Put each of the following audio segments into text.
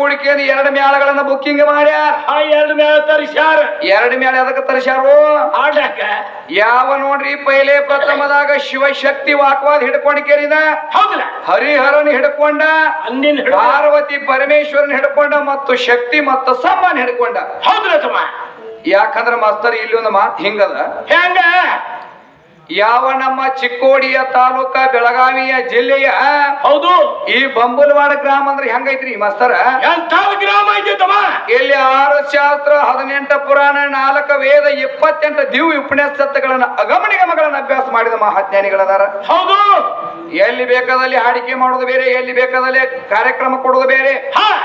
ಹುಡುಕಿಯನ್ನು ಎರಡು ಮ್ಯಾಳಗಳನ್ನ ಬುಕ್ಕಿಂಗ್ ಮಾಡ್ಯಾರ. ಆ ಎರಡು ಮ್ಯಾಳ ತರಿಸ್ಯಾರ. ಎರಡು ಮ್ಯಾಳ ಅದಕ್ಕೆ ತರಿಸ್ಯಾರು? ಆಡಕ ಯಾವ ನೋಡ್ರಿ ಪೈಲೆ ಪ್ರಥಮದಾಗ ಶಿವಶಕ್ತಿ ವಾಕ್ವಾದ ಹಿಡ್ಕೊಂಡು ಕೇರಿದ ಹೌದಲ್ಲ? ಹರಿಹರನ್ ಹಿಡ್ಕೊಂಡ ಅಂದಿನ ಪಾರ್ವತಿ ಪರಮೇಶ್ವರನ್ ಹಿಡ್ಕೊಂಡ ಮತ್ತು ಶಕ್ತಿ ಮತ್ತು ಸಮ್ಮನ್ ಹಿಡ್ಕೊಂಡ. ಹೌದ್ರ ತಮ್ಮ ಯಾಕಂದ್ರ ಮಾಸ್ತರ್ ಇಲ್ಲಿ ಒಂದು ಮಾತು ಹಿಂಗದ. ಹೆಂಗ? ಯಾವ ನಮ್ಮ ಚಿಕ್ಕೋಡಿಯ ತಾಲೂಕ ಬೆಳಗಾವಿಯ ಜಿಲ್ಲೆಯ ಹೌದು. ಈ ಬಂಬುಲ್ವಾಡ ಗ್ರಾಮ ಅಂದ್ರೆ ಹೆಂಗೈತ್ರಿ ಮಾಸ್ತರ? ಎಂತ ಗ್ರಾಮ ಇಲ್ಲಿ ಆರು ಶಾಸ್ತ್ರ ಹದಿನೆಂಟು ಪುರಾಣ ನಾಲ್ಕು ವೇದ ಇಪ್ಪತ್ತೆಂಟು ದಿವ್ ಉಪನ್ಯಾಸಗಳನ್ನ ಅಗಮನಿಗಮಗಳನ್ನ ಅಭ್ಯಾಸ ಮಾಡಿದ ಮಹಾಜ್ಞಾನಿಗಳದಾರ. ಹೌದು. ಎಲ್ಲಿ ಬೇಕಾದಲ್ಲಿ ಹಾಡಿಕೆ ಮಾಡೋದು ಬೇರೆ ಎಲ್ಲಿ ಬೇಕಾದಲ್ಲಿ ಕಾರ್ಯಕ್ರಮ ಕೊಡೋದು ಬೇರೆ. ಹಾ.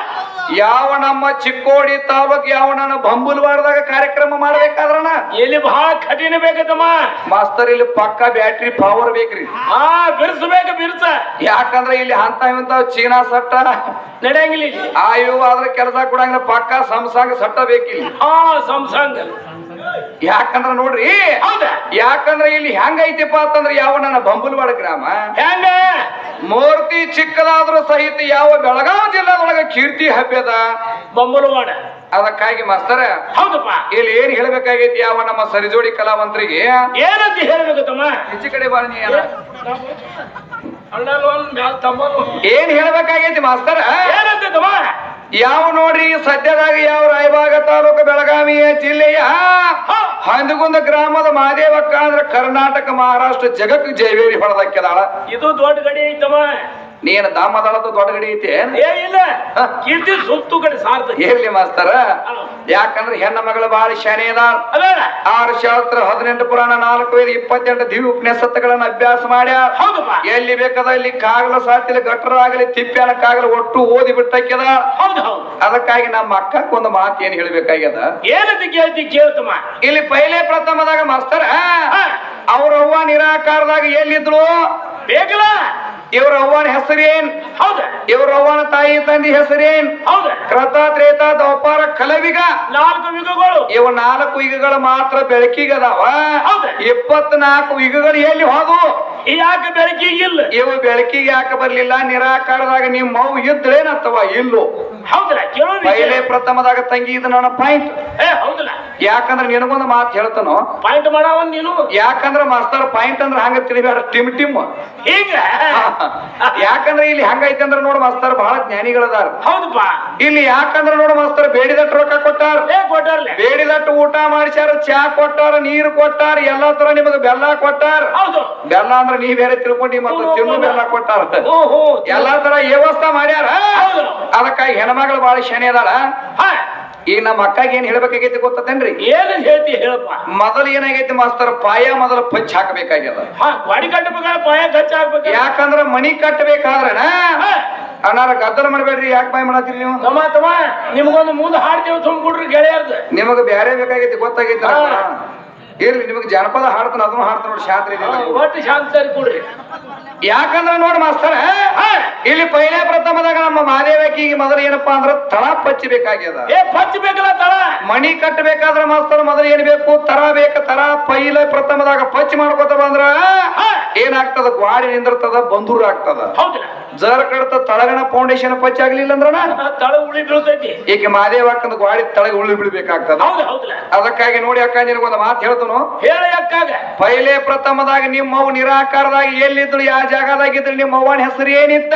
ಯಾವ ನಮ್ಮ ಚಿಕ್ಕೋಡಿ ತಾಲೂಕ್ ಯಾವ ನನ್ನ ಬಂಬುಲ್ವಾರದಾಗ ಕಾರ್ಯಕ್ರಮ ಮಾಡ್ಬೇಕಾದ್ರಣ ಎಲ್ಲಿ ಬಹಳ ಕಠಿಣ ಬೇಕಮ್ಮ ಮಾಸ್ತರ್ ಇಲ್ಲಿ ಪಕ್ಕ ಬ್ಯಾಟ್ರಿ ಪವರ್ ಬೇಕ್ರಿ. ಹಾ ಬಿರ್ಸ್ಬೇಕು ಬಿರ್ಸ. ಯಾಕಂದ್ರೆ ಇಲ್ಲಿ ಅಂತ ಚೀನಾ ಸಟ್ಟ. ನಡೆಯಂಗಿಲ್ಲ ಆಯೋ ಆದ್ರೆ ಆದ್ರ ಕೆಲಸ ಕೂಡ ಪಕ್ಕ ಸಂಸಾಂಗ ಸಟ್ಟ ಬೇಕಿಲ್ಲ. ಹಾ ಸಂಸಂಗ ಯಾಕಂದ್ರ ನೋಡ್ರಿ ಯಾಕಂದ್ರೆ ಇಲ್ಲಿ ಹೆಂಗೈತಿಪ್ಪ ಅಂತಂದ್ರೆ ಯಾವ ನನ್ನ ಬಂಬುಲ್ವಾಡ ಗ್ರಾಮ? ಹೆಂಗ? ಮೂರ್ತಿ ಚಿಕ್ಕದಾದ್ರೂ ಸಹಿತ ಯಾವ ಬೆಳಗಾವಿ ಜಿಲ್ಲಾದೊಳಗ ಕೀರ್ತಿ ಹಬ್ಬದ ಬೊಮ್ಮಲವಾಡ. ಅದಕ್ಕಾಗಿ ಮಾಸ್ತರ ಹೌದಪ್ಪ. ಇಲ್ಲಿ ಏನ್ ಹೇಳ್ಬೇಕಾಗೈತಿ ಯಾವ ನಮ್ಮ ಸರಿಜೋಡಿ ಕಲಾವಂತರಿಗೆ? ಏನಂತ ಹೇಳ್ಬೇಕು ತಮ್ಮ? ಹೆಚ್ಚು ಕಡೆ ಬಾ ನೀ ಏನ್? ಹೇಳ್ಬೇಕಾಗೈತಿ ಮಾಸ್ತರ? ಏನಂತ ತಮ್ಮ? ಯಾವ ನೋಡ್ರಿ ಸದ್ಯದಾಗ ಯಾವ ರಾಯಬಾಗ ತಾಲೂಕು ಬೆಳಗಾವಿಯ ಜಿಲ್ಲೆಯ? ಹಂದಗುಂದ ಗ್ರಾಮದ ಮಾದೇವಕ್ಕ ಅಂದ್ರ ಕರ್ನಾಟಕ ಮಹಾರಾಷ್ಟ್ರ ಜಗಕ್ಕೆ ಜೈವೇರಿ ಹೊಡೆದಕ್ಕೆದಾಳ ಇದು ದೊಡ್ಡ ಗಡಿ ಐತಮ್ಮ. ನೀನ್ ದಾಮದಳದ ದೊಡ್ಡ ಗಡಿ ಐತಿ ಏ ಇಲ್ಲ. ಕೀರ್ತಿ ಸುತ್ತು ಕಡೆ ಸಾರ್ದ. ಇರ್ಲಿ ಮಾಸ್ತರ. ಯಾಕಂದ್ರೆ ಹೆಣ್ಣ ಮಗಳು ಬಾಳ ಶನಿ ಆರು ಶಾಸ್ತ್ರ ಹದಿನೆಂಟು ಪುರಾಣ ನಾಲ್ಕು ಐದು ಇಪ್ಪತ್ತೆಂಟು ದಿವ್ಯ ಉಪನ್ಯಾಸಗಳನ್ನ ಅಭ್ಯಾಸ ಹೌದಪ್ಪ. ಎಲ್ಲಿ ಬೇಕಾದ ಇಲ್ಲಿ ಕಾಗಲ ಸಾತಿಲ ಗಟ್ರ ಆಗಲಿ ಕಾಗಲ ಒಟ್ಟು ಓದಿ ಹೌದು ಅದಕ್ಕಾಗಿ ನಮ್ಮ ಅಕ್ಕಕ್ಕೆ ಒಂದು ಮಾತು ಏನ್ ಹೇಳ್ಬೇಕಾಗ್ಯದ? ಏನಂತ ಕೇಳ್ತಿ ಕೇಳ್ತಮ್ಮ. ಇಲ್ಲಿ ಪೈಲೆ ಪ್ರಥಮದಾಗ ಮಾಸ್ತರ ಅವ್ರವ್ವ ನಿರಾಕಾರದಾಗ ಎಲ್ಲಿದ್ರು ಬೇಕಲ್ಲ. ಇವ್ರ ಅವ್ವನ ಹೆಸರೇನ್? ಹೌದ. ಇವ್ರ ಅವ್ವನ ತಾಯಿ ತಂದಿ ಹೆಸರೇನ್? ಹೌದ. ಕ್ರತ ತ್ರೇತ ಕಲವಿಗ? ನಾಲ್ಕು ಯುಗಗಳು ಇವ ನಾಲ್ಕು ವಿಗಗಳು ಮಾತ್ರ ಬೆಳಕಿಗದಾವ. ಅದಾವ ಇಪ್ಪತ್ನಾಲ್ಕು ಯುಗಗಳು ಎಲ್ಲಿ ಹೋದು ಯಾಕೆ ಬೆಳಕಿಗೆ ಇಲ್ಲ? ಇವು ಬೆಳಕಿಗೆ ಯಾಕೆ ಬರ್ಲಿಲ್ಲ? ನಿರಾಕಾರದಾಗ ನಿಮ್ ಮೌ ಇದ್ರೇನತ್ತವ ಇಲ್ಲು. ಹೌದಲ್ಲ ಪೈಲೆ ಪ್ರಥಮದಾಗ ತಂಗಿ ಇದು ನನ್ನ ಪಾಯಿಂಟ್. ಏ ಹೌದಲ್ಲ ಯಾಕಂದ್ರೆ ನಿನಗೊಂದು ಮಾತು ಹೇಳ್ತಾನೋ? ಪಾಯಿಂಟ್ ಮಾಡವ ನೀನು? ಯಾಕಂದ್ರ ಮಾಸ್ತರ್ ಪಾಯಿಂಟ್ ಅಂದ್ರೆ ಹಂಗ ತಿಳಿಬೇಡ. ಟಿಮ್ ಟಿಮ್. ಈಗ ಯಾಕಂದ್ರೆ ಇಲ್ಲಿ ಹಂಗೈತೆ ಅಂದ್ರೆ ನೋಡು ಮಾಸ್ತರ್ ಬಹಳ ಜ್ಞಾನಿಗಳದಾರ. ಹೌದಪ್ಪ ಇಲ್ಲಿ ಯಾಕಂದ್ರೆ ನೋಡು ಮಾಸ್ತರ್ ಬೇಡಿದಟ್ಟು ರೊಕ್ಕ ಕೊಟ್ಟಾರ. ಬೇಡಿದಟ್ಟು ಊಟ ಮಾಡಿಸ್ಯಾರ ಚಾ ಕೊಟ್ಟಾರ ನೀರು ಕೊಟ್ಟಾರ ಎಲ್ಲಾ ತರ ನಿಮಗ ಬೆಲ್ಲ ಕೊಟ್ಟಾರ. ಹೌದು. ಬೆಲ್ಲ ಅಂದ್ರೆ ನೀವ್ ಬೇರೆ ತಿಳ್ಕೊಂಡಿ ಮತ್ತೆ ತಿನ್ನು ಬೆಲ್ಲ ಕೊಟ್ಟಾರ ಎಲ್ಲಾ ತರ ವ್ಯವಸ್ಥೆ ಮಾಡ್ಯಾರ. ಅದಕ್ಕಾಗಿ ಹೆಣ್ಮಗಳು ಬಾಳ ಶನಿ ಅದಾಳ. ಈ ಈಗ ನಮ್ಮ ಅಕ್ಕಾಗ ಏನ್ ಹೇಳ್ಬೇಕಾಗೈತಿ ಗೊತ್ತೇನ್ರಿ ಏನು ಹೇಳ್ತಿ ಹೇಳಪ್ಪ. ಮೊದಲು ಏನಾಗೈತಿ ಮಾಸ್ತರ್ ಪಾಯ ಮೊದಲು ಪಚ್ಚ ಹಾಕಬೇಕಾಗ್ಯದ. ಗಾಡಿ ಕಟ್ಟಬೇಕಾದ್ರೆ ಪಾಯ ಖರ್ಚು ಆಗ್ಬೇಕು ಯಾಕಂದ್ರ ಮನಿ ಕಟ್ಟಬೇಕಾದ್ರ. ಅಣ್ಣಾರ ಗದ್ದಲ ಮಾಡಬೇಡ್ರಿ ಯಾಕೆ ಬಾಯ್ ಮಾಡತ್ತೀರಿ ನೀವು? ತಮ್ಮ ತಮ್ಮ ನಿಮ್ಗೊಂದು ಮುಂದೆ ಹಾಡ್ತೀವಿ ಸುಮ್ ಕೊಡ್ರಿ ಗೆಳೆಯರ್ದು. ನಿಮಗ ಬೇರೆ ಬೇಕಾಗೈತಿ ಗೊತ್ತಾಗೈತಿ ಹಾ. ನಿಮಗೆ ಜನಪದ ಹಾಡ್ತಾನ ಅದನ್ನು ಹಾಡ್ತಾನ ನೋಡಿ ಶಾಂತ್ರಿ ಒಟ್ಟು ಶಾಂತರಿ ಕೊಡ್ರಿ. ಯಾಕಂದ್ರ ನೋಡ್ ಮಾಸ್ತರ. ಇಲ್ಲಿ ಪೈಲೆ ಪ್ರಥಮದಾಗ ನಮ್ಮ ಮಾದೇವಕಿಗೆ ಮೊದಲು ಏನಪ್ಪಾ ಅಂದ್ರ ತಳ ಪಚ್ಚಬೇಕಾಗ್ಯದ. ಏ ಪಚ್ಚ ಬೇಕಲ್ಲ ತಳ? ಮಣಿ ಕಟ್ಟಬೇಕಾದ್ರ ಮಾಸ್ತರ ಮೊದಲು ಏನ್ ಬೇಕು ತರ ಬೇಕ ತರ ಪೈಲ ಪ್ರಥಮದಾಗ ಪಚ್ಚ ಮಾಡ್ಕೋತ ಬಂದ್ರ. ಏನಾಗ್ತದ? ಗ್ವಾಡಿ ನಿಂದಿರ್ತದ ಬಂದೂರ್ ಆಗ್ತದ. ಜರ ಕಡತ ತಳಗಣ ಫೌಂಡೇಶನ್ ಪಚ್ಚ ಆಗ್ಲಿಲ್ಲ ಅಂದ್ರ ತಳ ಉಳಿ ಬೀಳ್ತೈತಿ. ಈಗ ಮಾದೇವ ಗ್ವಾಡಿ ತಳಗ ಉಳಿ ಬೀಳ್ಬೇಕಾಗ್ತದ? ಅದಕ್ಕಾಗಿ ನೋಡಿ ಅಕ್ಕ ನಿನಗೊಂದು ಮಾತು ಹೇಳ್ತನು ಹೇಳ ಅಕ್ಕಾಗ ಪೈಲೆ ಪ್ರಥಮದಾಗ ನಿಮ್ಮ ಅವ್ವ ನಿರಾಕಾರದಾಗ ಎಲ್ಲಿದ್ರು ಯಾವ ಜಾಗದಾಗ ಇದ್ರು ನಿಮ್ಮ ಅವ್ವನ ಹೆಸರು ಏನಿತ್ತ?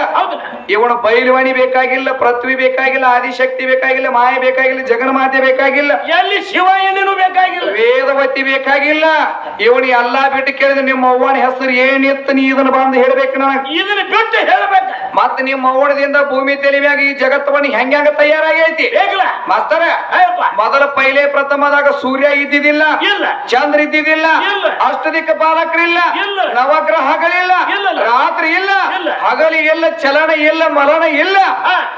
ಇವನು ಬೈಲವಾಣಿ ಬೇಕಾಗಿಲ್ಲ ಪೃಥ್ವಿ ಬೇಕಾಗಿಲ್ಲ ಆದಿಶಕ್ತಿ ಬೇಕಾಗಿಲ್ಲ ಮಾಯ ಬೇಕಾಗಿಲ್ಲ ಜಗನ್ಮಾತೆ ಬೇಕಾಗಿಲ್ಲ ಎಲ್ಲಿ ಶಿವ ಏನೇನು ಬೇಕಾಗಿಲ್ಲ. ವೇದವತಿ ಬೇಕಾಗಿಲ್ಲ. ಇವನು ಎಲ್ಲಾ ಬಿಟ್ಟು ಕೇಳಿದ್ರೆ ನಿಮ್ಮ ಅವ್ವನ ಹೆಸರು ಏನಿತ್ತು ನೀ ಇದನ್ನ ಬಂದು ಹೇಳಬೇಕು ನನಗೆ? ಇದನ್ನ ಬಿಟ್ಟು ಹೇಳಬೇಕು. ಮತ್ತ ನಿಮ್ಮ ಅವ್ವನದಿಂದ ಭೂಮಿ ತೆಲಿಮ್ಯಾಗ ಈ ಜಗತ್ತವನ್ನ ಹೆಂಗ ತಯಾರಾಗೈತಿ? ಮಾಸ್ತರ ಮೊದಲ ಪೈಲೆ ಪ್ರಥಮದಾಗ ಸೂರ್ಯ ಇದ್ದಿದ್ದಿಲ್ಲ ಇಲ್ಲ. ಚಂದ್ರ ಇದ್ದಿದ್ದಿಲ್ಲ. ಅಷ್ಟದಿಕ್ಕ ಬಾಲಕರಿಲ್ಲ ಇಲ್ಲ. ನವಗ್ರಹಗಳಿಲ್ಲ ಇಲ್ಲ. ರಾತ್ರಿ ಇಲ್ಲ ಇಲ್ಲ. ಹಗಲಿ ಎಲ್ಲ ಚಲನ ಇಲ್ಲ ಮಲನ ಇಲ್ಲ.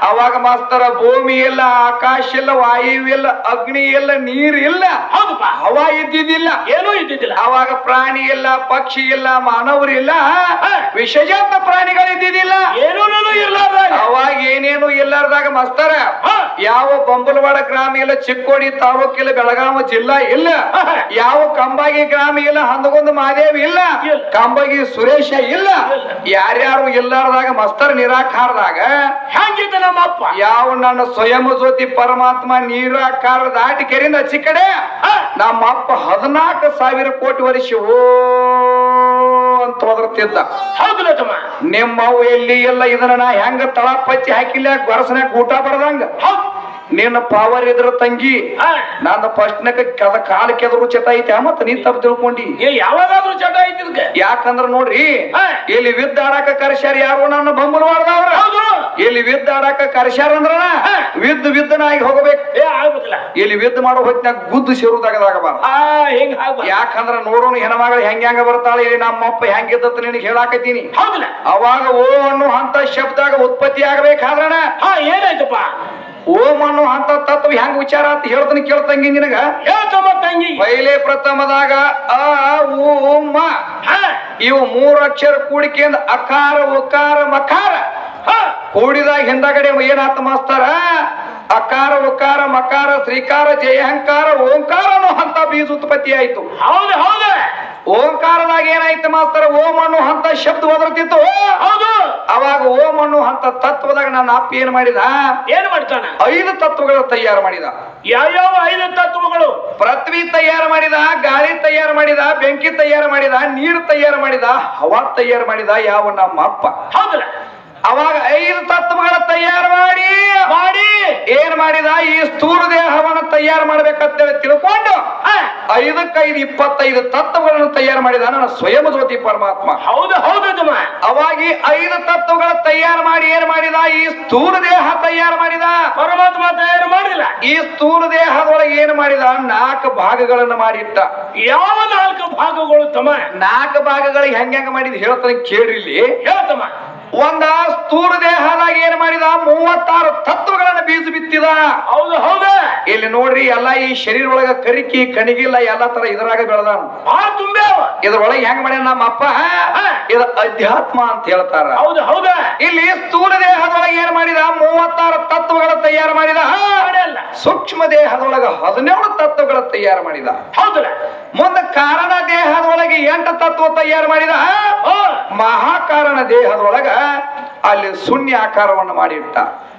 ಅವಾಗ ಮಾಸ್ತರ ಭೂಮಿ ಇಲ್ಲ ಆಕಾಶ ಇಲ್ಲ ವಾಯು ಇಲ್ಲ ಅಗ್ನಿ ಇಲ್ಲ ನೀರ್ ಇಲ್ಲ. ಅವ ಹವಾ ಇದ್ದಿದ್ದಿಲ್ಲ. ಏನೂ ಇದ್ದಿದ್ದಿಲ್ಲ. ಅವಾಗ ಪ್ರಾಣಿ ಇಲ್ಲ ಪಕ್ಷಿ ಇಲ್ಲ ಮಾನವರಿಲ್ಲ ವಿಷಜಾತ ಪ್ರಾಣಿಗಳು ಇದ್ದಿದ್ದಿಲ್ಲ. ಏನೂ ಇಲ್ಲ ಅವಾಗ ಏನೇನು ಇಲ್ಲಾರ್ದಾಗ ಮಾಸ್ತರ. ಯಾವ ಬೊಂಬಲವಾಡ ಗ್ರಾಮ ಇಲ್ಲ ಚಿಕ್ಕೋಡಿ ತಾಲೂಕಿಲ್ಲ ಬೆಳಗಾವಿ ಜಿಲ್ಲಾ ಇಲ್ಲ. ಯಾವ ಕಂಬಾಗಿ ಗ್ರಾಮ ಇಲ್ಲ ಹಂದಗೊಂದು ಮಹಾದೇವಿ ಇಲ್ಲ. ಕಂಬಾಗಿ ಸುರೇಶ ಇಲ್ಲ. ಯಾರ್ಯಾರು ಇಲ್ಲ. ಯಾರ್ಯಾರು ಮಸ್ತರ್ ನಿರಾಕಾರದಾಗ ಹೆಂಗಿದ್ದ ನಮ್ಮಪ್ಪ? ಯಾವ ನನ್ನ ಸ್ವಯಂ ಜ್ಯೋತಿ ಪರಮಾತ್ಮ ನಿರಾಕಾರದ ದಾಟಿ ಕೆರಿಂದ ಹಚ್ಚಿ ಕಡೆ ಹಾ. ನಮ್ಮ ಅಪ್ಪ ಹದಿನಾಲ್ಕು ಸಾವಿರ ಕೋಟಿ ವರ್ಷ ಓ ಅಂತ ಒದರ್ತಿದ್ದ. ಹೌದು ನಿಮ್ಮವು ಎಲ್ಲಿ ಎಲ್ಲ ಇದನ್ನ ನಾ ಹೆಂಗ ತಳ ಪಚ್ಚಿ ಹಾಕಿಲ್ಲ ಗೊರಸನ ಊಟ ಬರದಂಗ. ಹೌದ್. ನಿನ್ನ ಪವರ್ ಇದ್ರ ತಂಗಿ ನನ್ನ ಫಸ್ಟ್ನಕ ಕದ ಕಾಲ ಕೆದರು ಚಟ ಐತೆ ಮತ್ತ ನೀನ್ ತಪ್ಪು ತಿಳ್ಕೊಂಡಿ. ಏ ಯಾವಾಗಾದ್ರೂ ಚಟ ಐತಿ ಯಾಕಂದ್ರ ನೋಡ್ರಿ. ಇಲ್ಲಿ ವಿದ್ಯ ಆಡಾಕ ಕರ್ಸ್ಯಾರ ಯಾರು? ನನ್ನ ಬಂಬಲವಾಡ್ದವ್ರ ಹೌದು. ಇಲ್ಲಿ ವಿದ್ದ ಆಡಾಕ ಕರ್ಸ್ಯಾರ ಅಂದ್ರ ವಿದ್ ವಿದ್ದ ವಿದ್ದನಾಗಿ ಹೋಗ್ಬೇಕು. ಇಲ್ಲಿ ವಿದ್ ಮಾಡೋ ಹೊತ್ನ್ಯಾಗ ಗುದ್ದು ಸೇರುದಾಗದಾಗಬಾರ ಯಾಕಂದ್ರ ನೋಡೋಣ ಹೆಣ್ಮಗಳು ಹೆಂಗ ಹೆಂಗ ಬರ್ತಾಳೆ ಇಲ್ಲಿ ನಮ್ಮಪ್ಪ ಹೆಂಗಿದ್ದ ನಿನಗೆ ಹೇಳಾಕತ್ತೀನಿ. ಅವಾಗ ಓ ಅನ್ನೋ ಅಂತ ಶಬ್ದಾಗ ಉತ್ಪತ್ತಿ ಆಗಬೇಕಾದ್ರಣ ಏನಾಯ್ತಪ್ಪ? ಓಂ ಅನ್ನೋ ಅಂತ ತತ್ವ ಹೆಂಗ್ ವಿಚಾರ ಅಂತ ಹೇಳ್ತೀನಿ ಕೇಳ್ತಂಗಿ ನಿನಗ. ಹೇಳ್ತಮ್ಮ ತಂಗಿ. ಪೈಲೆ ಪ್ರಥಮದಾಗ ಮ. ಹಾ. ಇವು ಮೂರು ಅಕ್ಷರ ಕೂಡಿಕೆಯಿಂದ ಅಕಾರ ಉಕಾರ ಮಕಾರ. ಕೂಡಿದಾಗ ಹಿಂದಗಡೆ ಏನಾತ ಮಾಸ್ತಾರ? ಅಕಾರ ಉಕಾರ ಮಕಾರ ಶ್ರೀಕಾರ ಜಯಹಂಕಾರ ಓಂಕಾರ ಅನ್ನೋ ಹಂತ ಬೀಜ ಉತ್ಪತ್ತಿ ಆಯ್ತು. ಹೌದು ಹೌದು. ಓಂಕಾರದಾಗ ಏನಾಯ್ತು ಮಾಸ್ತರ? ಓಂ ಅನ್ನು ಹಂತ ಶಬ್ದ ಒದರ್ತಿತ್ತು. ಹೌದು. ಅವಾಗ ಓಂ ಅನ್ನು ಹಂತ ತತ್ವದಾಗ ನನ್ನ ಅಪ್ಪ ಏನ್ ಮಾಡಿದ? ಏನ್ ಮಾಡ್ತಾನ? ಐದು ತತ್ವಗಳ ತಯಾರು ಮಾಡಿದ. ಯಾವ್ಯಾವ ಐದು ತತ್ವಗಳು? ಪೃಥ್ವಿ ತಯಾರು ಮಾಡಿದ ಗಾಳಿ ತಯಾರು ಮಾಡಿದ ಬೆಂಕಿ ತಯಾರು ಮಾಡಿದ ನೀರು ತಯಾರು ಮಾಡಿದ ಹವಾ ತಯಾರು ಮಾಡಿದ ಯಾವ ನಮ್ಮ ಅಪ್ಪ ಹೌದಲ್ಲ. ಅವಾಗ ಐದು ತತ್ವಗಳ ತಯಾರು ಮಾಡಿ ಮಾಡಿ. ಏನ್ ಮಾಡಿದ? ಈ ಸ್ಥೂರ ದೇಹವನ್ನು ತಯಾರು ಮಾಡ್ಬೇಕಂತ ತಿಳ್ಕೊಂಡು ಐದಕ್ಕೈದು ಇಪ್ಪತ್ತೈದು ತತ್ವಗಳನ್ನು ತಯಾರು ಮಾಡಿದ ನನ್ನ ಸ್ವಯಂ ಜ್ಯೋತಿ ಪರಮಾತ್ಮ. ಹೌದು ಹೌದು ಅವಾಗಿ ಈ ಐದು ತತ್ವಗಳ ತಯಾರು ಮಾಡಿ ಏನ್ ಮಾಡಿದ? ಈ ಸ್ಥೂಲ ದೇಹ ತಯಾರು ಮಾಡಿದ. ಪರಮಾತ್ಮ ತಯಾರು ಮಾಡಿಲ್ಲ. ಈ ಸ್ಥೂಲ ದೇಹದೊಳಗೆ ಏನ್ ಮಾಡಿದ? ನಾಲ್ಕು ಭಾಗಗಳನ್ನು ಮಾಡಿಟ್ಟ. ಯಾವ ನಾಲ್ಕು ಭಾಗಗಳು ತಮ್ಮ ನಾಲ್ಕು ಭಾಗಗಳಿಗೆ ಹೆಂಗ ಹೆಂಗ ಮಾಡಿದ್ ಹೇಳ್ತಾನೆ ಕೇಳ್ರಿ ಹೇಳ್ತಮ್ಮ ಒಂದ ಸ್ಥೂಲ ದೇಹದಾಗ ಏನ್ ಮಾಡಿದ? ಮೂವತ್ತಾರು ತತ್ವಗಳನ್ನ ಬೀಜ ಬಿತ್ತಿದ. ಹೌದು ಹೌದು. ಇಲ್ಲಿ ನೋಡ್ರಿ ಎಲ್ಲಾ ಈ ಶರೀರ ಒಳಗ ಕರಿಕಿ ಕಣಿಗಿಲ್ಲ ಎಲ್ಲಾ ತರ ಇದ್ರಾಗ ಬೆಳೆದಾನ ಭಾಳ ತುಂಬ್ಯಾವ. ಇದ್ರೊಳಗೆ ಹೆಂಗ್ ಮಾಡ್ಯ ನಮ್ಮ ಅಪ್ಪ? ಇದು ಅಧ್ಯಾತ್ಮ ಅಂತ ಹೇಳ್ತಾರ. ಹೌದು ಹೌದು. ಇಲ್ಲಿ ಸ್ಥೂಲ ದೇಹದೊಳಗೆ ಏನ್ ಮಾಡಿದ? ಮೂವತ್ತಾರು ತತ್ವಗಳ ತಯಾರು ಮಾಡಿದ. ಸೂಕ್ಷ್ಮ ದೇಹದೊಳಗ ಹದಿನೇಳು ತತ್ವಗಳ ತಯಾರು ಮಾಡಿದ. ಹೌದು ಮುಂದೆ ಕಾರಣ ದೇಹದೊಳಗೆ ಎಂಟು ತತ್ವ ತಯಾರು ಮಾಡಿದ. ಮಹಾಕಾರಣ ದೇಹದೊಳಗ ಅಲ್ಲಿ ಶೂನ್ಯ ಆಕಾರವನ್ನು ಮಾಡಿಟ್ಟ.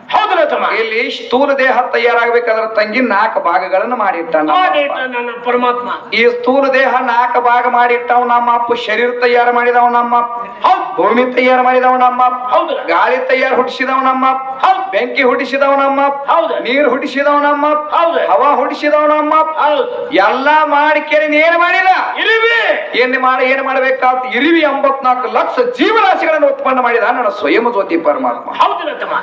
ಹೌದಲ್ಲ ತಮ್ಮ. ಇಲ್ಲಿ ಸ್ಥೂಲ ದೇಹ ತಯಾರಾಗಬೇಕಾದ್ರ ತಂಗಿ ನಾಲ್ಕು ಭಾಗಗಳನ್ನು ಮಾಡಿಟ್ಟ ನನ್ನ ಪರಮಾತ್ಮ. ಈ ಸ್ಥೂಲ ದೇಹ ನಾಲ್ಕು ಭಾಗ ಮಾಡಿಟ್ಟವ್ ನಮ್ಮ ಅಪ್ಪ. ಶರೀರ ತಯಾರು ಮಾಡಿದವ ನಮ್ಮ ಭೂಮಿ ತಯಾರು ಮಾಡಿದವ ನಮ್ಮ ಹೌದು ಗಾಳಿ ತಯಾರು ಹುಟ್ಟಿಸಿದವ ನಮ್ಮ. ಹೌದು. ಬೆಂಕಿ ಹುಟ್ಟಿಸಿದವ ನಮ್ಮ. ಹೌದು. ನೀರು ಹುಟ್ಟಿಸಿದವ ನಮ್ಮ. ಹೌದು. ಹವಾ ಹುಟ್ಟಿಸಿದವ ನಮ್ಮ. ಹೌದು. ಎಲ್ಲಾ ಮಾಡಿ ಕೇಳಿ ಏನ್ ಮಾಡಿದ ಇರಿವಿ. ಏನ್ ಮಾಡಿ ಏನ್ ಮಾಡ್ಬೇಕಾದ್ ಇರಿವಿ ಎಂಬತ್ನಾಲ್ಕು ಲಕ್ಷ ಜೀವರಾಶಿಗಳನ್ನು ಉತ್ಪನ್ನ ಮಾಡಿದ ನನ್ನ ಸ್ವಯಂ ಜ್ಯೋತಿ ಪರಮಾತ್ಮ. ಹೌದಿಲ್ಲ ತಮ್ಮ.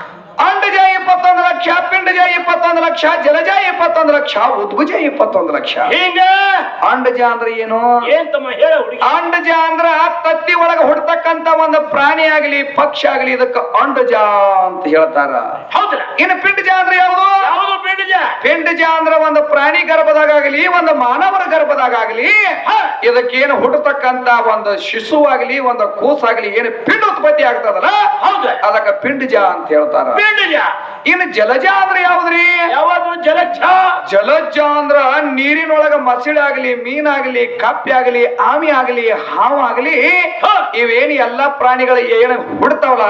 ಲಕ್ಷ ಪಿಂಡಜ ಇಪ್ಪತ್ತೊಂದು ಲಕ್ಷ ಜಲಜ ಇಪ್ಪತ್ತೊಂದು ಲಕ್ಷ ಉದ್ಭುಜ ಇಪ್ಪತ್ತೊಂದು ಲಕ್ಷ. ಹಿಂಗ? ಅಂಡಜ ಅಂದ್ರೆ ಏನು? ಏನ್ ತಮ್ಮ ಹೇಳ ಹುಡುಗಿ? ಅಂಡಜ ಅಂದ್ರ ತತ್ತಿ ಒಳಗ ಹುಡ್ತಕ್ಕಂತ ಒಂದು ಪ್ರಾಣಿ ಆಗಲಿ ಪಕ್ಷಿ ಆಗಲಿ ಇದಕ್ಕ ಅಂಡಜ ಅಂತ ಹೇಳ್ತಾರ. ಹೌದಲ್ಲ ಇನ್ನು ಪಿಂಡಜ ಅಂದ್ರೆ ಯಾವುದು? ಪಿಂಡಜ ಪಿಂಡಜ ಅಂದ್ರ ಒಂದು ಪ್ರಾಣಿ ಗರ್ಭದಾಗ ಆಗಲಿ ಒಂದು ಮಾನವರ ಗರ್ಭದಾಗ ಆಗಲಿ ಇದಕ್ಕೇನು ಹುಟ್ಟತಕ್ಕಂತ ಒಂದು ಶಿಶುವಾಗಲಿ ಆಗಲಿ ಒಂದು ಕೂಸಾಗಲಿ ಏನು ಪಿಂಡ ಉತ್ಪತ್ತಿ ಆಗ್ತದಲ್ಲ? ಹೌದು. ಅದಕ್ಕೆ ಪಿಂಡಜ ಅಂತ ಹೇಳ್ತಾರ. ಪಿಂಡಜ ಇನ್ನು ಜಲಜ ಅಂದ್ರೆ ಯಾವ್ದ್ರಿ? ಯಾವ್ದು? ಜಲಜ. ಜಲಜ ಅಂದ್ರ ನೀರಿನೊಳಗ ಮಸಳೆ ಆಗಲಿ ಮೀನಾಗಲಿ ಕಪ್ಪೆ ಆಗಲಿ ಆಮಿ ಆಗಲಿ ಹಾವು ಆಗಲಿ ಇವೇನು ಎಲ್ಲಾ ಪ್ರಾಣಿಗಳು ಏನು ಹುಡ್ತಾವಲ್ಲ.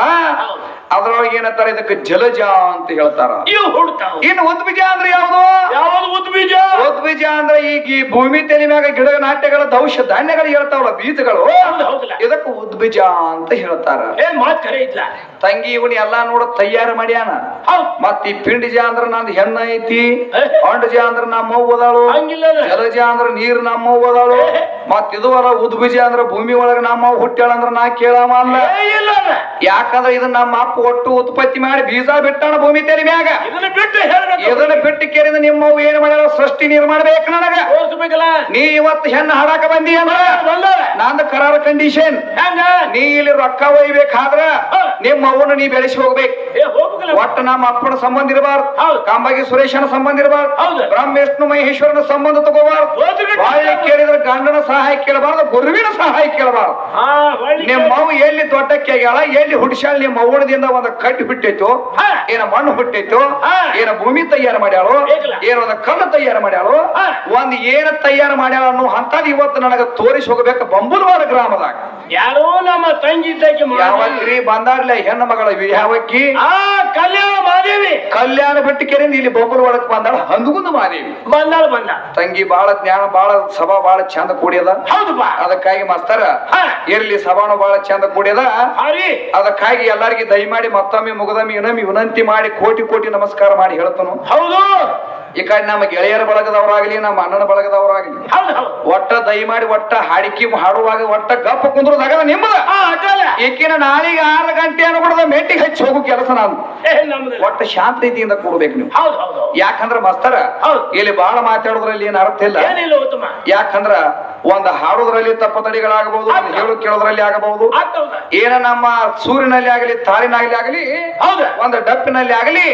ಅದ್ರೊಳಗೆ ಏನಂತಾರೆ? ಇದಕ್ಕೆ ಜಲಜ ಅಂತ ಹೇಳ್ತಾರ. ಇವು ಹುಡ್ತಾವ. ಇನ್ನು ಉದ್ಬೀಜ ಅಂದ್ರೆ ಯಾವುದು? ಯಾವ್ದು ಉದ್ಬೀಜ ಉದ್ಬೀಜ ಅಂದ್ರೆ ಈಗ ಈ ಭೂಮಿ ತಲೆ ಮ್ಯಾಗ ಗಿಡ ನಾಟ್ಯಗಳ ದೌಷ ಧಾನ್ಯಗಳು ಹೇಳ್ತಾವಲ್ಲ ಬೀಜಗಳು. ಇದಕ್ಕೆ ಉದ್ಬೀಜ ಅಂತ ಹೇಳ್ತಾರ. ಏನ್ ಮಾತ್ ಕರೆ ಇದ್ಲ? ತಂಗಿ ಇವನು ಎಲ್ಲಾ ನೋಡ ತಯಾರು ಮಾಡ್ಯಾನ. ಮತ್ ಈ ಪಿಂಡಿಜ ಅಂದ್ರ ನಂದು ಹೆಣ್ಣ ಐತಿ. ಹೊಂಡ ಜಾ ಅಂದ್ರ ನಮ್ಮ ಓದಾಳು ಜಲಜ ಅಂದ್ರ ನೀರ್ ನಮ್ಮ ಓದಾಳು ಅದಾಳು. ಏ. ಮತ್ ಇದುವರ ಉದ್ಬೀಜ ಅಂದ್ರ ಭೂಮಿ ಒಳಗ ನಮ್ಮ ಹುಟ್ಟ್ಯಾಳ ಅಂದ್ರ ನಾ ಕೇಳಾಮ ಅಲ್ಲ. ಯಾಕಂದ್ರ ಇದನ್ನ ನಮ್ಮ ಅಪ್ಪ ಒಟ್ಟು ಉತ್ಪತ್ತಿ ಮಾಡಿ ಬೀಜ ಬಿಟ್ಟಾಣ ಭೂಮಿ ತೆರಿ ಮ್ಯಾಗ. ಇದನ್ನ ಬಿಟ್ಟು ಕೇಳಿದ ನಿಮ್ಮ ಏನ್ ಮಾಡ್ಯಾರ ಸೃಷ್ಟಿ ನೀರ್ ಮಾಡ್ಬೇಕು ನನಗ. ನೀ ಇವತ್ತು ಹೆಣ್ಣ ಹಾಡಾಕ ಬಂದಿ ಅಂದ್ರ? ನಂದು ಕರಾರ ಕಂಡೀಷನ್ ಹೆಂಗ? ನೀ ಇಲ್ಲಿ ರೊಕ್ಕ ಒಯ್ಬೇಕಾದ್ರ? ನಿಮ್ಮ ಅವನು ನೀ ಬೆಳೆಸಿ ಹೋಗ್ಬೇಕು. ಒಟ್ಟು ನಮ್ಮ ಅಪ್ಪನ ಸಂಬಂಧ ಇರಬಾರ್ದು. ಕಾಂಬಾಗಿ ಸುರೇಶನ ಸಂಬಂಧ ಇರಬಾರ್ದು. ಬ್ರಹ್ಮ ವಿಷ್ಣು ಮಹೇಶ್ವರನ ಸಂಬಂಧ ತಗೋಬಾರ್ದು. ಗಂಡನ ಸಹಾಯ ಕೇಳಬಾರ್ದು ಗುರುವಿನ ಸಹಾಯ ಕೇಳಬಾರ್ದು ನಿಮ್ಮ ಅವು ಎಲ್ಲಿ ದೊಡ್ಡಕ್ಕೆ ಆಗ್ಯಾಳ ಎಲ್ಲಿ ಹುಡ್ಸ್ಯಾಳ ನಿಮ್ಮ ಅವ್ವಣದಿಂದ ಒಂದು ಕಡ್ಡಿ ಬಿಟ್ಟೈತೋ. ಏನ ಮಣ್ಣು ಹುಟ್ಟೈತು. ಏನ ಭೂಮಿ ತಯಾರು ಮಾಡ್ಯಾಳು. ಏನ ಒಂದು ಕಲ್ಲು ತಯಾರು ಮಾಡ್ಯಾಳು. ಒಂದ್ ಏನ ತಯಾರು ಮಾಡ್ಯಾಳ ಅನ್ನೋ ಅಂತದ್ ಇವತ್ತು ನನಗ ತೋರಿಸಿ ಹೋಗ್ಬೇಕು ಬಂಬುಲ್ವಾರ ಗ್ರಾಮದಾಗ ಯಾರೋ ನಮ್ಮ ತಂಗಿ ಇದ್ದಕ್ಕೆ ಯಾವಕ್ರಿ ಬಂದಾರ್ಲೆ ಹೆಣ್ಣು ಮಗಳ ಯಾವಕ್ಕಿ ಆ ಕಲ್ಯಾಣ ಮಾದೇವಿ ಕಲ್ಯಾಣ ಬೆಟ್ಟಿಕೆರಿಂದ ಇಲ್ಲಿ ಬಂಬುಲವಾಡಕ್ ಬಂದಾಳ ಹಂದಗುಂದು ಮಾದೇವಿ ಬಂದಾಳ ಬಂದ ತಂಗಿ ಬಾಳ ಜ್ಞಾನ ಬಾಳ ಸಭಾ ಬಾಳ ಚಂದ ಕೂಡ್ಯದ ಹೌದಪ್ಪ. ಅದಕ್ಕಾಗಿ ಮಾಸ್ತರ. ಇರ್ಲಿ ಸಭಾನು ಬಹಳ ಚಂದ ಕೂಡ್ಯದ ಅದಕ್ಕಾಗಿ ಎಲ್ಲರಿಗೆ ದಯಮಾಡಿ ಮತ್ತೊಮ್ಮೆ ಮುಗದಮ್ಮಿ ಇನ್ನೊಮ್ಮೆ ವಿನಂತಿ ಮಾಡಿ ಕೋಟಿ ಕೋಟಿ ನಮಸ್ಕಾರ ಮಾಡಿ ಹೇಳ್ತನು. ಹೌದು. ಈ ಕಡೆ ನಮ್ಮ ಗೆಳೆಯರ ಬಳಗದವರಾಗಲಿ ನಮ್ಮ ಅಣ್ಣನ ಬಳಗದವರಾಗಲಿ. ಒಟ್ಟ ದಯಮಾಡಿ ಒಟ್ಟ ಹಾಡಿಕೆ ಹಾಡುವಾಗ ಒಟ್ಟ ಗಪ್ಪ ಕುಂದ್ರದಾಗ ನಿಮ್ಮದ? ಈಕಿನ ನಾಳೆಗೆ ಆರು ಗಂಟೆ ಅನ್ಕೊಡದ ಮೆಟ್ಟಿಗೆ ಹಚ್ಚಿ ಹೋಗು ಕೆಲಸ ನಾನು. ಒಟ್ಟ ಶಾಂತ ರೀತಿಯಿಂದ ಕೂಡ್ಬೇಕು ನೀವು. ಯಾಕಂದ್ರ ಮಸ್ತರ. ಇಲ್ಲಿ ಬಹಳ ಮಾತಾಡೋದ್ರಲ್ಲಿ ಏನ್ ಅರ್ಥ ಇಲ್ಲ. ಯಾಕಂದ್ರ ಒಂದ್ ಹಾಡೋದ್ರಲ್ಲಿ ತಪ್ಪ ತಡಿಗಳಾಗಬಹುದು ಹೇಳು ಕೇಳೋದ್ರಲ್ಲಿ ಆಗಬಹುದು. ಏನ ನಮ್ಮ ಸೂರ್ಯನಲ್ಲಿ ಆಗಲಿ ತಾಳಿನಾಗಲಿ ಆಗಲಿ ಹೌದ. ಒಂದು ಡಪ್ಪಿನಲ್ಲಿ ಆಗಲಿ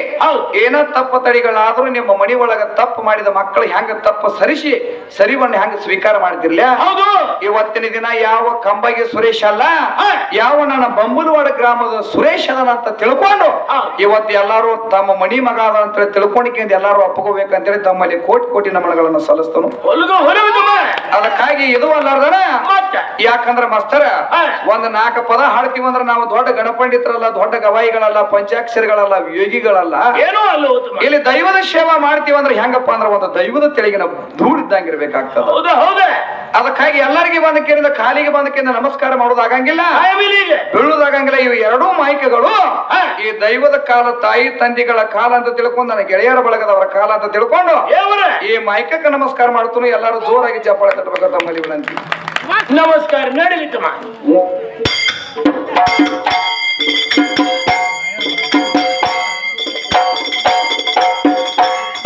ಏನ ತಪ್ಪ ತಡಿಗಳಾದ್ರೂ ನಿಮ್ಮ ಮನಿ ಒಳಗ ತಪ್ಪು ಮಾಡಿದ ಮಕ್ಕಳು ಹೆಂಗ ತಪ್ಪ ಸರಿಸಿ ಸರಿವನ್ನ ಹೆಂಗ ಸ್ವೀಕಾರ ಮಾಡಿದಿರ್ಲ ಹೌದು. ಇವತ್ತಿನ ದಿನ ಯಾವ ಕಂಬಗೆ ಸುರೇಶ್ ಅಲ್ಲ. ಯಾವ ನನ್ನ ಬಂಬುಲ್ವಾಡ ಗ್ರಾಮದ ಸುರೇಶ್ ಅದನ ಅಂತ ತಿಳ್ಕೊಂಡು. ಇವತ್ತು ಎಲ್ಲಾರು ತಮ್ಮ ಮನಿ ಮಗ ಅದ ಅಂತ ತಿಳ್ಕೊಂಡಿಕೆ ಎಲ್ಲಾರು ಒಪ್ಕೋಬೇಕಂತೇಳಿ ತಮ್ಮಲ್ಲಿ ಕೋಟಿ ಕೋಟಿ ನಮನಗಳನ್ನು ಸಲ್ಲಿಸ್ತಾನು. ಹೊಲಗು ಅದಕ್ಕಾಗಿ ಇದು ಅಲ್ಲಾರ್ದನ? ಯಾಕಂದ್ರ ಮಸ್ತರ. ಒಂದ್ ನಾಲ್ಕು ಪದ ಹಾಡ್ತೀವಿ ಅಂದ್ರೆ ನಾವು ದೊಡ್ಡ ಗಣಪಂಡಿತರಲ್ಲ ದೊಡ್ಡ ಗವಾಯಿಗಳಲ್ಲ ಪಂಚಾಕ್ಷರಿಗಳಲ್ಲ ಯೋಗಿಗಳಲ್ಲ. ಏನೋ ಅಲ್ಲ ಇಲ್ಲಿ ದೈವದ ಸೇವಾ ಮಾಡ್ತೀವಿ ಅಂದ್ರೆ ಹೆಂಗಪ್ಪ ಅಂದ್ರೆ ಒಂದು ದೈವದ ತೆಳಗಿನ ಧೂಳಿದ್ದಂಗಿರ್ಬೇಕಾಗ್ತದ ಹೌದಾ ಹೌದಾ. ಅದಕ್ಕಾಗಿ ಎಲ್ಲರಿಗೆ ಬಂದ ಕೇಳಿದ ಕಾಲಿಗೆ ಬಂದ ಕೇಳಿದ ನಮಸ್ಕಾರ ಮಾಡೋದಾಗಂಗಿಲ್ಲ ಹೇಳುದಾಗಂಗಿಲ್ಲ ಬೀಳುದಾಗಂಗಿಲ್ಲ ಇವು ಎರಡೂ ಮಾಹಿಕೆಗಳು. ಈ ದೈವದ ಕಾಲ ತಾಯಿ ತಂದಿಗಳ ಕಾಲ ಅಂತ ತಿಳ್ಕೊಂಡು ನನ್ನ ಗೆಳೆಯರ ಬಳಗದವರ ಕಾಲ ಅಂತ ತಿಳ್ಕೊಂಡು ಈ ಮೈಕಕ್ಕೆ ನಮಸ್ಕಾರ ಮಾಡ್ತೀನಿ ಎಲ್ಲರೂ ಜೋರಾಗಿ ಚಪ್ಪಾಳೆ ತಟ್ಟಬೇಕಂತ ವಿನಂತಿ ನಮಸ್ಕಾರ ನಡೀಲಿತ್ತಮ್ಮ